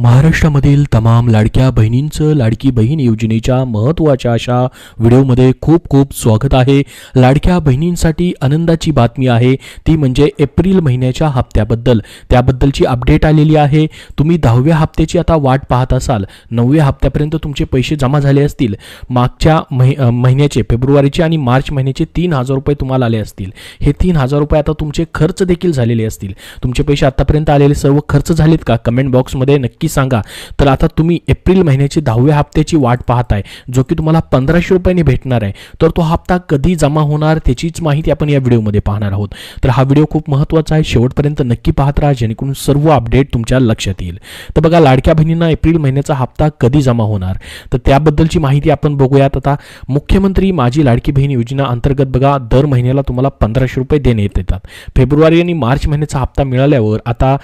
महाराष्ट्रामधील तमाम लाडक्या बहिणींचं लाडकी बहीण योजनेच्या महत्त्वाच्या अशा व्हिडिओमध्ये खूप खूप स्वागत आहे. लाडक्या बहिणींसाठी आनंदाची बातमी आहे ती म्हणजे एप्रिल महिन्याच्या हप्त्याबद्दल. त्याबद्दलची अपडेट आलेली आहे. तुम्ही दहाव्या हप्त्याची आता वाट पाहत असाल. नवव्या हप्त्यापर्यंत तुमचे पैसे जमा झाले असतील. मागच्या महि महिन्याचे फेब्रुवारीचे आणि मार्च महिन्याचे तीन हजार रुपये तुम्हाला आले असतील. हे तीन हजार रुपये आता तुमचे खर्च देखील झालेले असतील. तुमचे पैसे आतापर्यंत आलेले सर्व खर्च झालेत का? कमेंट बॉक्समध्ये नक्की सांगा. तर आता तुम्ही एप्रिल महिन्याची दहाव्या हप्त्याची वाट पाहताय जो की तुम्हाला पंधराशे रुपयांनी भेटणार आहे. तर तो हप्ता कधी जमा होणार त्याचीच माहिती आपण या व्हिडिओमध्ये पाहणार आहोत. तर हा व्हिडिओ खूप महत्त्वाचा आहे. शेवटपर्यंत नक्की पाहत राहा जेणेकरून सर्व अपडेट तुमच्या लक्षात येईल. तर बघा लाडक्या बहिणींना एप्रिल महिन्याचा हप्ता कधी जमा होणार? तर त्याबद्दलची माहिती आपण बघूयात आता. मुख्यमंत्री माझी लाडकी बहीण योजना अंतर्गत बघा दर महिन्याला तुम्हाला पंधराशे रुपये देण्यात येतात. फेब्रुवारी आणि मार्च महिन्याचा हप्ता मिळाल्यावर आता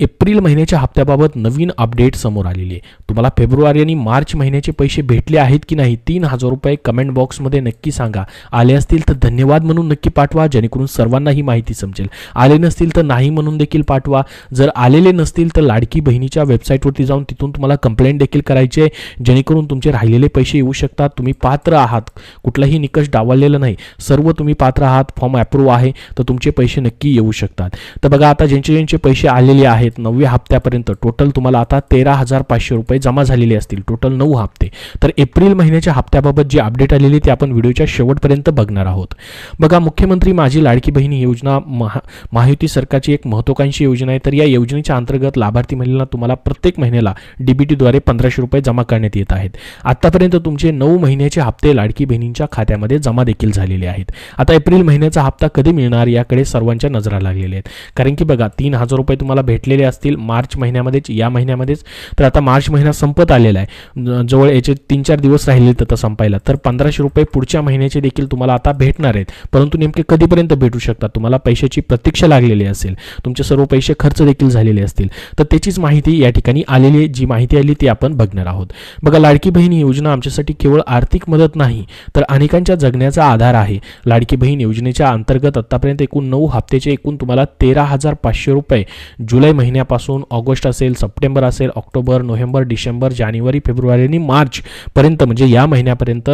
एप्रिल महिन्याच्या हप्त्याबाबत नवीन अपडेट समोर आलेली आहे. तुम्हाला फेब्रुवारी आणि मार्च महिन्याचे पैसे भेटले आहेत की नाही तीन हजार रुपये कमेंट बॉक्समध्ये नक्की सांगा. आले असतील तर धन्यवाद म्हणून नक्की पाठवा जेणेकरून सर्वांना ही माहिती समजेल. आले नसतील तर नाही म्हणून देखील पाठवा. जर आलेले नसतील तर लाडकी बहिणीच्या वेबसाईटवरती जाऊन तिथून तुम्हाला कंप्लेंट देखील करायची आहे. जेणेकरून तुमचे राहिलेले पैसे येऊ शकतात. तुम्ही पात्र आहात. कुठलाही निकष डावललेला नाही. सर्व तुम्ही पात्र आहात. फॉर्म अप्रूव्ह आहे. तर तुमचे पैसे नक्की येऊ शकतात. तर बघा आता ज्यांचे ज्यांचे पैसे आलेले आहेत नवव्या हप्त्यापर्यंत टोटल तुम्हाला आता तेरा हजार पाचशे रुपये जमा झालेले असतील. टोटल नऊ हप्ते. तर एप्रिल महिन्याच्या हप्त्याबाबत जी अपडेट आलेली ती आपण व्हिडिओच्या शेवटपर्यंत बघणार आहोत. बघा मुख्यमंत्री माझी लाडकी बहिणी योजना महा महायुती सरकारची एक महत्त्वाकांक्षी योजना आहे. तर या योजनेच्या अंतर्गत लाभार्थी महिलांना तुम्हाला प्रत्येक महिन्याला डीबीटीद्वारे पंधराशे रुपये जमा करण्यात येत आहेत. आतापर्यंत तुमचे नऊ महिन्याचे हप्ते लाडकी बहिणींच्या खात्यामध्ये जमा देखील झालेले आहेत. आता एप्रिल महिन्याचा हप्ता कधी मिळणार याकडे सर्वांच्या नजरा लागलेल्या आहेत. कारण की बघा तीन हजार रुपये तुम्हाला भेटलेले असतील मार्च महिन्यामध्येच या महिन्यामध्येच. तर आता मार्च महिना संपत आलेला आहे. जवळ याचे तीन चार दिवस राहिले तर संपायला. तर पंधराशे रुपये पुढच्या महिन्याचे देखील तुम्हाला आता भेटणार आहेत. परंतु नेमके कधीपर्यंत भेटू शकतात? तुम्हाला पैशाची प्रतीक्षा लागलेली असेल. तुमचे सर्व पैसे खर्च देखील झालेले असतील. तर त्याचीच माहिती या ठिकाणी आलेली आहे. जी माहिती आली ती आपण बघणार आहोत. बघा लाडकी बहीण ही योजना आमच्यासाठी केवळ आर्थिक मदत नाही तर अनेकांच्या जगण्याचा आधार आहे. लाडकी बहीण योजनेच्या अंतर्गत आतापर्यंत एकूण नऊ हप्त्याचे एकूण तुम्हाला तेरा हजार पाचशे रुपये जुलै महिन्यापासून ऑगस्ट असेल सप्टेंबर असेल ऑक्टोबर नोव्हेंबर डिसेंबर जानेवारी फेब्रुवारी आणि मार्चपर्यंत म्हणजे या महिन्यापर्यंत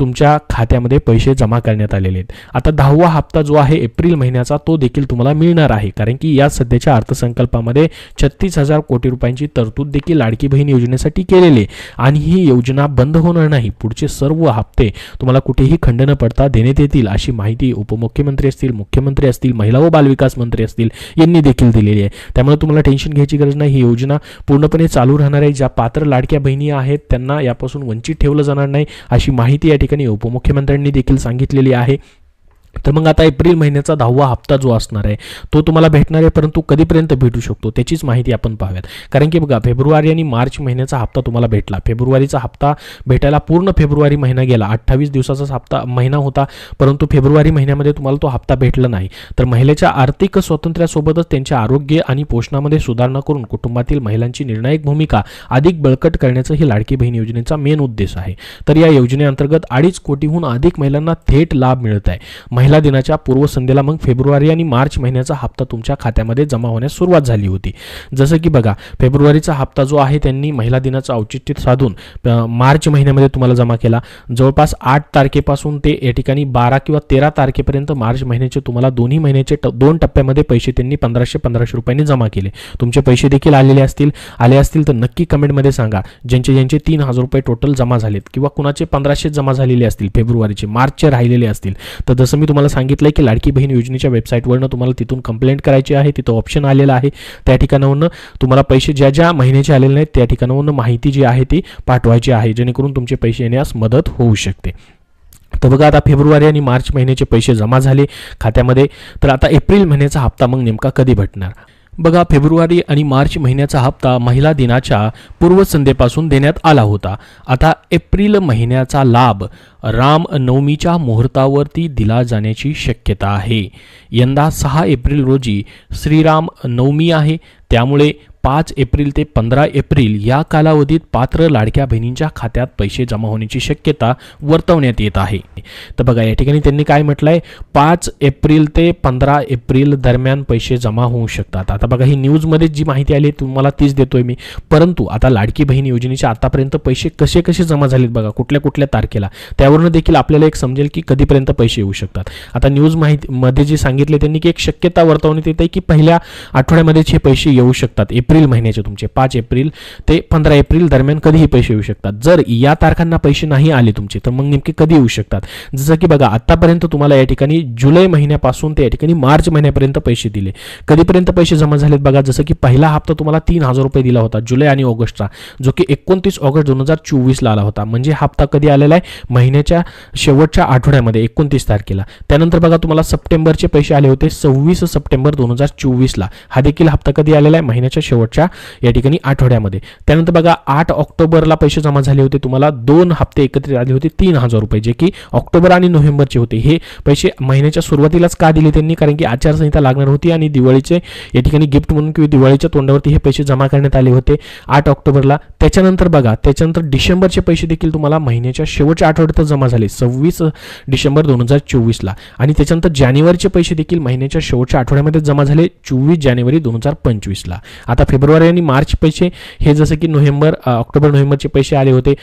तुमच्या खात्यामध्ये पैसे जमा करण्यात आलेले आहेत. आता दहावा हप्ता जो आहे एप्रिल महिन्याचा तो देखील तुम्हाला मिळणार आहे. कारण की या सध्याच्या अर्थसंकल्पामध्ये छत्तीस हजार कोटी रुपयांची तरतूद देखील लाडकी बहीण योजनेसाठी केलेली आहे. आणि ही योजना बंद होणार नाही. पुढचे सर्व हप्ते तुम्हाला कुठेही खंड न पडता देण्यात येतील अशी माहिती उपमुख्यमंत्री असतील मुख्यमंत्री असतील महिला व बालविकास मंत्री असतील यांनी देखील दिलेली आहे. त्यामुळे तुम्हाला टेन्शन घ्यायची गरज नाही. ही योजना पूर्णपणे चालू राहणार आहे ज्या पात्र लाडक्या बहिणी आहेत त्यांना यापासून वंचित ठेवलं जाणार नाही अशी माहिती या ठिकाणी उपमुख्यमंत्र्यांनी देखील सांगितलेली आहे. तर मग आता एप्रिल महिन्याचा दहावा हप्ता जो असणार आहे तो तुम्हाला भेटणार आहे परंतु कधीपर्यंत भेटू शकतो त्याचीच माहिती आपण पाहूयात. कारण की बघा फेब्रुवारी आणि मार्च महिन्याचा हप्ता तुम्हाला भेटला. फेब्रुवारीचा हप्ता भेटायला पूर्ण फेब्रुवारी महिना गेला. अठ्ठावीस दिवसाचा हप्ता महिना होता परंतु फेब्रुवारी महिन्यामध्ये तुम्हाला तो हप्ता भेटला नाही. तर महिलेच्या आर्थिक स्वातंत्र्यासोबतच त्यांचे आरोग्य आणि पोषणामध्ये सुधारणा करून कुटुंबातील महिलांची निर्णायक भूमिका अधिक बळकट करण्याचं ही लाडकी बहीण योजनेचा मेन उद्देश आहे. तर या योजनेअंतर्गत अडीच कोटीहून अधिक महिलांना थेट लाभ मिळत आहे. महिला दिनाच्या पूर्वसंध्येला मग फेब्रुवारी आणि मार्च महिन्याचा हप्ता तुमच्या खात्यामध्ये जमा होण्यास सुरुवात झाली होती. जसं की बघा फेब्रुवारीचा हप्ता जो आहे त्यांनी महिला दिनाचं औचित्य साधून मार्च महिन्यामध्ये तुम्हाला जमा केला. जवळपास आठ तारखेपासून ते या ठिकाणी बारा किंवा तेरा तारखेपर्यंत मार्च महिन्याचे तुम्हाला दोन्ही महिन्याचे दोन टप्प्यामध्ये पैसे त्यांनी पंधराशे पंधराशे रुपयांनी जमा केले. तुमचे पैसे देखील आलेले असतील. आले असतील तर नक्की कमेंटमध्ये सांगा. ज्यांचे ज्यांचे तीन हजार रुपये टोटल जमा झालेत किंवा कुणाचे पंधराशे जमा झालेले असतील फेब्रुवारीचे मार्चचे राहिलेले असतील. तर जसं मी तुम्हाला सांगितलं की लाडकी बहीण योजनेच्या वेबसाईटवरनं तुम्हाला तिथून कंप्लेंट करायची आहे तिथं ऑप्शन आलेलं आहे. त्या ठिकाणावरनं तुम्हाला पैसे ज्या ज्या महिन्याचे आलेले नाहीत त्या ठिकाणावरून माहिती जी आहे ती पाठवायची आहे जेणेकरून तुमचे पैसे येण्यास मदत होऊ शकते. तर बघा आता फेब्रुवारी आणि मार्च महिन्याचे पैसे जमा झाले खात्यामध्ये. तर आता एप्रिल महिन्याचा हप्ता मग नेमका कधी भेटणार? बघा फेब्रुवारी आणि मार्च महिन्याचा हप्ता महिला दिनाच्या पूर्वसंध्येपासून देण्यात आला होता. आता एप्रिल महिन्याचा लाभ राम नवमीच्या मुहूर्तावरती दिला जाण्याची शक्यता आहे. यंदा सहा एप्रिल रोजी श्रीराम नवमी आहे. त्यामुळे पाच एप्रिल ते पंधरा एप्रिल या कालावधीत पात्र लाडक्या बहिणींच्या खात्यात पैसे जमा होण्याची शक्यता वर्तवण्यात येत आहे. तर बघा या ठिकाणी त्यांनी काय म्हटलं आहे पाच एप्रिल ते पंधरा एप्रिल दरम्यान पैसे जमा होऊ शकतात. आता बघा ही न्यूजमध्ये जी माहिती आली तुम्हाला तीच देतोय मी. परंतु आता लाडकी बहीण योजनेचे आतापर्यंत पैसे कसे कसे जमा झालेत बघा कुठल्या कुठल्या तारखेला? त्यावरून देखील आपल्याला एक समजेल की कधीपर्यंत पैसे येऊ शकतात. आता न्यूज माहिती मध्ये जे सांगितले त्यांनी की एक शक्यता वर्तवण्यात येते की पहिल्या आठवड्यामध्येच हे पैसे येऊ शकतात. एप्रिल महिन्याचे तुमचे पाच एप्रिल ते पंधरा एप्रिल दरम्यान कधीही पैसे येऊ शकतात. जर या तारखांना पैसे नाही आले तुमचे तर मग नेमके कधी येऊ शकतात? जसं की बघा आतापर्यंत तुम्हाला या ठिकाणी जुलै महिन्यापासून ते या ठिकाणी मार्च महिन्यापर्यंत पैसे दिले. कधीपर्यंत पैसे जमा झालेत बघा जसं की पहिला हप्ता तुम्हाला तीन हजार रुपये दिला होता जुलै आणि ऑगस्टचा जो की एकोणतीस ऑगस्ट दोन हजार चोवीसला आला होता. म्हणजे हप्ता कधी आलेला आहे? महिन्याच्या शेवटच्या आठवड्यामध्ये एकोणतीस तारखेला. त्यानंतर बघा तुम्हाला सप्टेंबरचे पैसे आले होते सव्वीस सप्टेंबर दोन हजार चोवीसला. हा देखील हप्ता कधी आलेला आहे? महिन्याच्या शेवटच्या या ठिकाणी आठवड्यामध्ये. त्यानंतर बघा आठ ऑक्टोबरला पैसे जमा झाले होते तुम्हाला दोन हप्ते एकत्रित आले होते तीन हजार रुपये जे की ऑक्टोबर आणि नोव्हेंबरचे होते. हे पैसे महिन्याच्या सुरुवातीलाच का दिले त्यांनी? कारण की आचारसंहिता लागणार होती आणि दिवाळीचे या ठिकाणी गिफ्ट म्हणून किंवा दिवाळीच्या तोंडावरती हे पैसे जमा करण्यात आले होते आठ ऑक्टोबरला. त्याच्यानंतर बघा त्याच्यानंतर डिसेंबरचे पैसे देखील तुम्हाला महिन्याच्या शेवटच्या आठवड्यातच जमा झाले सव्वीस डिसेंबर दोन हजार चोवीसला. आणि त्याच्यानंतर जानेवारीचे पैसे देखील महिन्याच्या शेवटच्या आठवड्यामध्ये जमा झाले चोवीस जानेवारी दोन हजार पंचवीसला. आता फेब्रुवारी आणि मार्च पैसे हे जसं की नोव्हेंबर ऑक्टोबर नोव्हेंबरचे पैसे आले होते.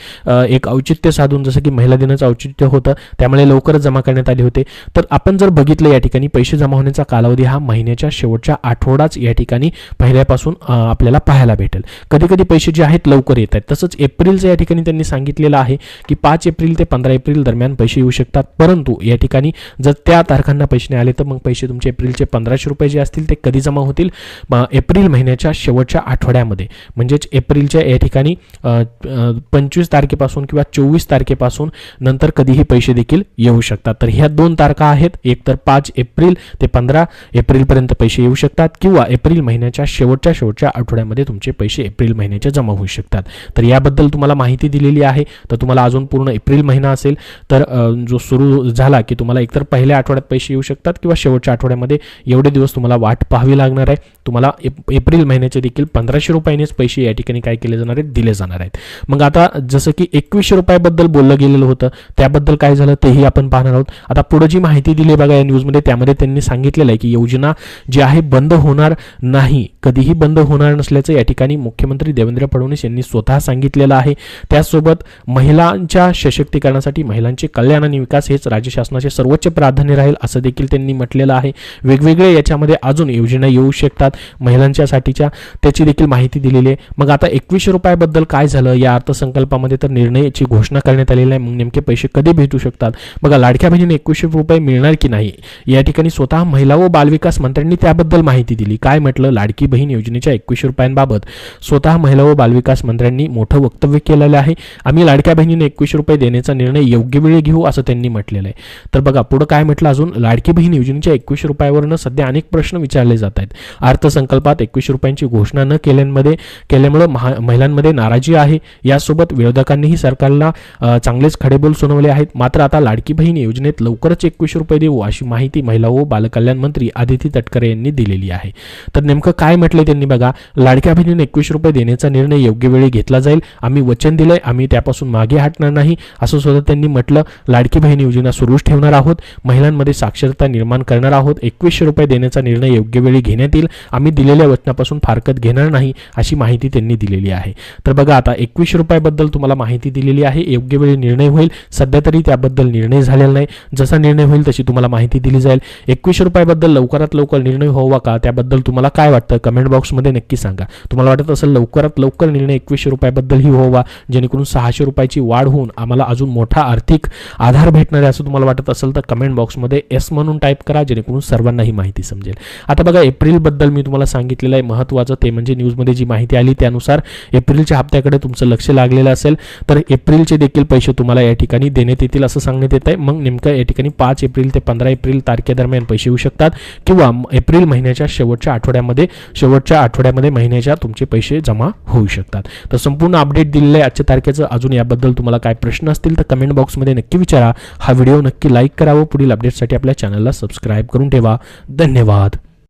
एक औचित्य साधून जसं की महिला दिनाचं औचित्य होतं त्यामुळे लवकरच जमा करण्यात आले होते. तर आपण जर बघितलं या ठिकाणी पैसे जमा होण्याचा कालावधी हा महिन्याच्या शेवटच्या आठवडाच या ठिकाणी पहिल्यापासून आपल्याला पाहायला भेटेल. कधी कधी पैसे जे आहेत लवकर येत आहेत. तसंच एप्रिलचं या ठिकाणी त्यांनी सांगितलेलं आहे की पाच एप्रिल ते पंधरा एप्रिल दरम्यान पैसे येऊ शकतात. परंतु या ठिकाणी जर त्या तारखांना पैसे नाही आले तर मग पैसे तुमचे एप्रिलचे पंधराशे रुपये जे असतील ते कधी जमा होतील? एप्रिल महिन्याच्या शेवटच्या आठवड्यामध्ये. म्हणजेच एप्रिलच्या या ठिकाणी पंचवीस तारखेपासून किंवा चोवीस तारखेपासून नंतर कधीही पैसे देखील येऊ शकतात. तर ह्या दोन तारखा आहेत. एक तर पाच एप्रिल ते पंधरा एप्रिलपर्यंत पैसे येऊ शकतात किंवा एप्रिल महिन्याच्या शेवटच्या शेवटच्या आठवड्यामध्ये तुमचे पैसे एप्रिल महिन्याचे जमा होऊ शकतात. तर याबद्दल तुम्हाला माहिती दिलेली आहे. तर तुम्हाला अजून पूर्ण एप्रिल महिना असेल तर जो सुरू झाला की तुम्हाला एकतर पहिल्या आठवड्यात पैसे येऊ शकतात किंवा शेवटच्या आठवड्यामध्ये एवढे दिवस तुम्हाला वाट पाहावी लागणार आहे. तुम्हाला एप्रिल महिन्याचे देखील पंधराशे रुपयानेच पैसे या ठिकाणी काय केले जाणार आहेत? दिले जाणार आहेत. मग आता जसं की एकवीसशे रुपयाबद्दल बोललं गेलेलं होतं त्याबद्दल काय झालं तेही आपण पाहणार आहोत. आता पुढे जी माहिती दिली बघा या न्यूजमध्ये त्यामध्ये त्यांनी सांगितलेलं आहे की योजना जी आहे बंद होणार नाही कधीही बंद होणार नसल्याचं या ठिकाणी मुख्यमंत्री देवेंद्र फडणवीस यांनी स्वतः सांगितलेलं आहे. त्यासोबत महिलांच्या सशक्तीकरणासाठी महिलांचे कल्याण आणि विकास हेच राज्य शासनाचे सर्वोच्च प्राधान्य राहील असं देखील त्यांनी म्हटलेलं आहे. वेगवेगळे याच्यामध्ये अजून योजना येऊ शकतात. महिलांच्यासाठीच्या त्याची देखील माहिती दिलेली आहे. मग आता एकवीसशे रुपयाबद्दल काय झालं? या अर्थसंकल्पामध्ये तर निर्णयाची घोषणा करण्यात आलेली आहे. मग नेमके पैसे कधी भेटू शकतात? बघा लाडक्या बहिणीने एकवीसशे रुपये मिळणार की नाही? या ठिकाणी स्वतः महिला व बालविकास मंत्र्यांनी त्याबद्दल माहिती दिली. काय म्हटलं? लाडकी बहीण योजनेच्या एकवीसशे रुपयांबाबत स्वतः महिला व बालविकास मंत्र्यांनी मोठं वक्तव्य केलेलं आहे. आम्ही लाडक्या बहिणीने एकवीसशे रुपये देण्याचा निर्णय योग्य वेळी घेऊ असं त्यांनी म्हटलेलं आहे. तर बघा पुढं काय म्हटलं अजून? लाडकी बहीण योजनेच्या एकवीसशे रुपयावरनं सध्या अनेक प्रश्न विचारले जात आहेत. अर्थसंकल्पात एकवीसशे रुपयांची घोषणा न केल्यामध्ये केल्यामुळं महिलांमध्ये नाराजी आहे. यासोबत विरोधकांनीही सरकारला चांगलेच खडेबोल सुनावले आहेत. मात्र आता लाडकी बहीण योजनेत लवकरच एकवीसशे रुपये देऊ अशी माहिती महिला व बालकल्याण मंत्री आदिती तटकरे यांनी दिलेली आहे. तर नेमकं काय म्हटलंय त्यांनी बघा. लाडक्या बहिणीने एकवीस रुपये देण्याचा निर्णय योग्य वेळी घेतला जाईल. आम्ही वचन दिलंय. आम्ही त्यापासून मागे हटणार नाही. असं सुद्धा त्यांनी म्हटलं. लाडकी बहीण योजना सुरूच ठेवणार आहोत. महिलांमध्ये साक्षरता निर्माण करणार आहोत. एकवीसशे रुपये देण्याचा निर्णय योग्य वेळी घेण्यात येईल. आम्ही दिलेल्या वचनापासून फारकत घेणार नाही अशी माहिती त्यांनी दिलेली आहे. तर बघा आता एकवीस रुपयाबद्दल तुम्हाला माहिती दिलेली आहे. योग्य वेळी निर्णय होईल. सध्या तरी त्याबद्दल निर्णय झालेला नाही. जसा निर्णय होईल तशी तुम्हाला माहिती दिली जाईल. एकवीस रुपयाबद्दल लवकरात लवकर निर्णय व्हावा का? त्याबद्दल तुम्हाला काय वाटतं? कमेंट बॉक्समध्ये नक्की सांगा. तुम्हाला वाटत असेल लवकरात लवकर निर्णय एकवीसशे रुपयाबद्दलही व्हावा जेणेकरून सहाशे रुपयाची वाढ होऊन आम्हाला अजून मोठा आर्थिक आधार भेटणार आहे असं तुम्हाला वाटत असेल तर कमेंट बॉक्समध्ये एस म्हणून टाईप करा जेणेकरून सर्वांना ही माहिती समजेल. आता बघा एप्रिलबद्दल मी तुम्हाला सांगितलेलं आहे. महत्त्वाचं ते म्हणजे न्यूजमध्ये जी माहिती आली त्यानुसार एप्रिलच्या हप्त्याकडे तुमचं लक्ष लागलेलं असेल. तर एप्रिलचे देखील पैसे तुम्हाला या ठिकाणी देण्यात येतील असं सांगण्यात येत आहे. मग नेमकं या ठिकाणी पाच एप्रिल ते पंधरा एप्रिल तारखेदरम्यान पैसे येऊ शकतात किंवा एप्रिल महिन्याच्या शेवटच्या आठवड्यामध्ये शेवटच्या आठवड्यामध्ये महिन्याच्या तुमचे पैसे जमा होऊ शकतात. तर संपूर्ण अपडेट दिलेलं आहे आजच्या तारखेचं. अजून याबद्दल तुम्हाला काय प्रश्न असतील तर कमेंट बॉक्समध्ये नक्की विचारा. हा व्हिडिओ नक्की लाईक करावा. पुढील अपडेटसाठी आपल्या चॅनलला सबस्क्राईब करून ठेवा. धन्यवाद.